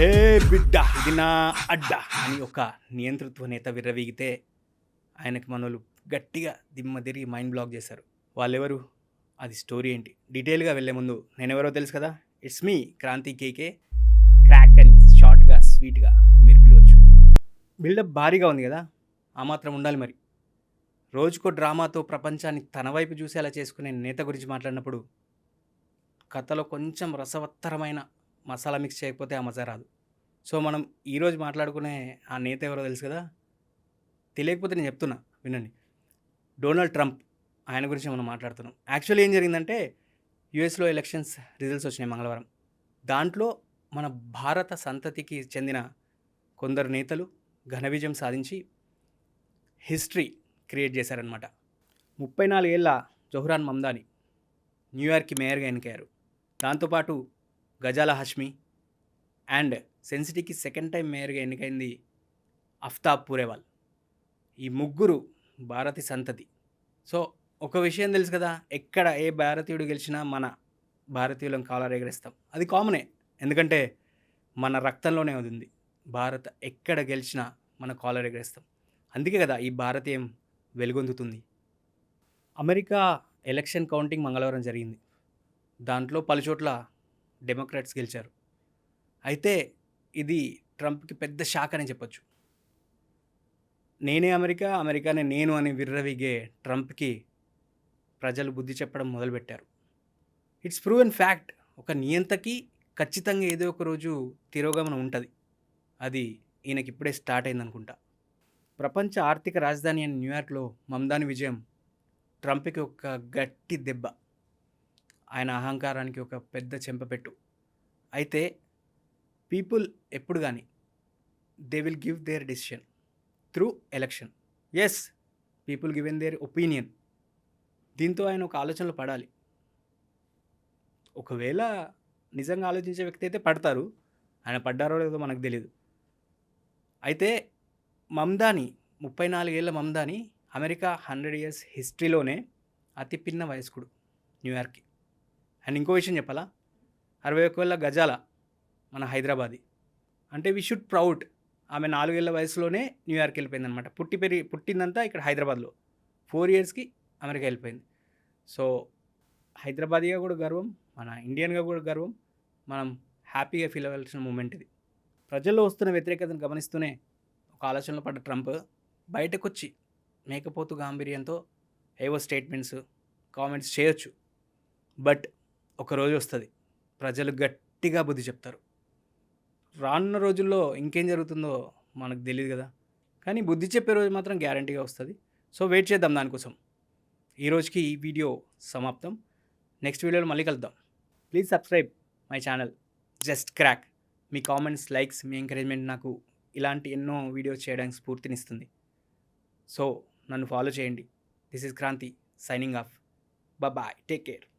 హే బిడ్డ ఇది నా అడ్డ అని ఒక నియంతృత్వ నేత విర్రవీగితే ఆయనకి మనోళ్ళు గట్టిగా దిమ్మ తిరిగి మైండ్ బ్లాక్ చేశారు. వాళ్ళెవరు? అది స్టోరీ ఏంటి? డీటెయిల్గా వెళ్ళే ముందు నేనెవరో తెలుసు కదా? It's me Kranthi KK crack అని షార్ట్గా స్వీట్గా మీరు పిలవచ్చు. బిల్డప్ భారీగా ఉంది కదా? ఆ మాత్రం ఉండాలి మరి. రోజుకో డ్రామాతో ప్రపంచాన్ని తన వైపు చూసేలా చేసుకునే నేత గురించి మాట్లాడినప్పుడు కథలో కొంచెం రసవత్తరమైన మసాలా మిక్స్ చేయకపోతే ఆ మజా రాదు. సో మనం ఈరోజు మాట్లాడుకునే ఆ నేత ఎవరో తెలుసు కదా? తెలియకపోతే నేను చెప్తున్నా వినండి. డొనాల్డ్ ట్రంప్ ఆయన గురించి మనం మాట్లాడుతున్నాం. యాక్చువల్లీ ఏం జరిగిందంటే యుఎస్లో ఎలక్షన్స్ రిజల్ట్స్ వచ్చినాయి మంగళవారం. దాంట్లో మన భారత సంతతికి చెందిన కొందరు నేతలు ఘన విజయం సాధించి హిస్టరీ క్రియేట్ చేశారనమాట ముప్పై నాలుగేళ్ళ జొహ్రాన్ మమ్దాని న్యూయార్క్కి మేయర్గా ఎన్నికయ్యారు. దాంతోపాటు గజాల హష్మి అండ్ సెన్సిటీకి సెకండ్ టైం మేయర్గా ఎన్నికైంది అఫ్తాబ్ పూరేవాల్. ఈ ముగ్గురు భారతి సంతతి. సో ఒక విషయం తెలుసు కదా ఎక్కడ ఏ భారతీయుడు గెలిచినా మన భారతీయులను కాలర్ ఎగరేస్తాం. అది కామనే ఎందుకంటే మన రక్తంలోనే ఉంది. భారత్ ఎక్కడ గెలిచినా మన కాలర్ ఎగరేస్తాం. అందుకే కదా ఈ భారతీయం వెలుగొందుతుంది. అమెరికా ఎలక్షన్ కౌంటింగ్ మంగళవారం జరిగింది. దాంట్లో పలుచోట్ల డెమోక్రాట్స్ గెలిచారు. అయితే ఇది ట్రంప్కి పెద్ద షాక్ అని చెప్పొచ్చు. నేనే అమెరికా అమెరికానే నేను అని విర్రవిగే ట్రంప్కి ప్రజలు బుద్ధి చెప్పడం మొదలుపెట్టారు. ఇట్స్ ప్రూవ్ అండ్ ఫ్యాక్ట్ ఒక నియంతకి ఖచ్చితంగా ఏదో ఒక రోజు తిరోగమనం ఉంటుంది. అది ఈయనకి ఇప్పుడే స్టార్ట్ అయిందనుకుంటా. ప్రపంచ ఆర్థిక రాజధాని అయిన న్యూయార్క్లో మమ్దాని విజయం ట్రంప్కి ఒక గట్టి దెబ్బ. ఆయన అహంకారానికి ఒక పెద్ద చెంపపెట్టు అయితే పీపుల్ ఎప్పుడు కానీ they will give their decision through election. As people given their opinion. దీంతో ఆయన ఒక ఆలోచనలో పడాలి. ఒకవేళ నిజంగా ఆలోచించే వ్యక్తి అయితే పడతారు. ఆయన పడ్డారో లేదో మనకు తెలియదు అయితే మమ్దాని ముప్పై నాలుగేళ్ళ మమ్దాని అమెరికా హండ్రెడ్ ఇయర్స్ హిస్టరీలోనే అతి పిన్న వయస్కుడు న్యూయార్క్కి. అండ్ ఇంకో విషయం చెప్పాలా? అరవై ఒక్క వేల గజాల మన హైదరాబాది. అంటే వి షుడ్ ప్రౌడ్ ఆమె నాలుగేళ్ళ వయసులోనే న్యూయార్క్ వెళ్ళిపోయింది అనమాట పుట్టి పెరిగి పుట్టిందంతా ఇక్కడ హైదరాబాద్లో. ఫోర్ ఇయర్స్కి అమెరికా వెళ్ళిపోయింది. సో హైదరాబాదీగా కూడా గర్వం మన ఇండియన్గా కూడా గర్వం మనం హ్యాపీగా ఫీల్ అవ్వాల్సిన మూమెంట్ ఇది. ప్రజల్లో వస్తున్న వ్యతిరేకతను గమనిస్తూనే ఒక ఆలోచనలో పడ్డ ట్రంప్ బయటకు వచ్చి మేకపోతు గాంభీర్యంతో ఏవో స్టేట్మెంట్స్ కామెంట్స్ చేయొచ్చు. బట్ ఒక రోజు వస్తుంది. ప్రజలు గట్టిగా బుద్ధి చెప్తారు. రానున్న రోజుల్లో ఇంకేం జరుగుతుందో మనకు తెలియదు కదా. కానీ బుద్ధి చెప్పే రోజు మాత్రం గ్యారంటీగా వస్తుంది. సో వెయిట్ చేద్దాం దానికోసం. ఈ రోజుకి ఈ వీడియో సమాప్తం. నెక్స్ట్ వీడియోలో మళ్ళీ కలుద్దాం. Please subscribe my channel. Just crack. Me comments likes మీ ఎంకరేజ్మెంట్ నాకు ఇలాంటి ఎన్నో వీడియోస్ చేయడానికి స్ఫూర్తినిస్తుంది. సో నన్ను ఫాలో చేయండి. This is Kranti signing off. Bye take care.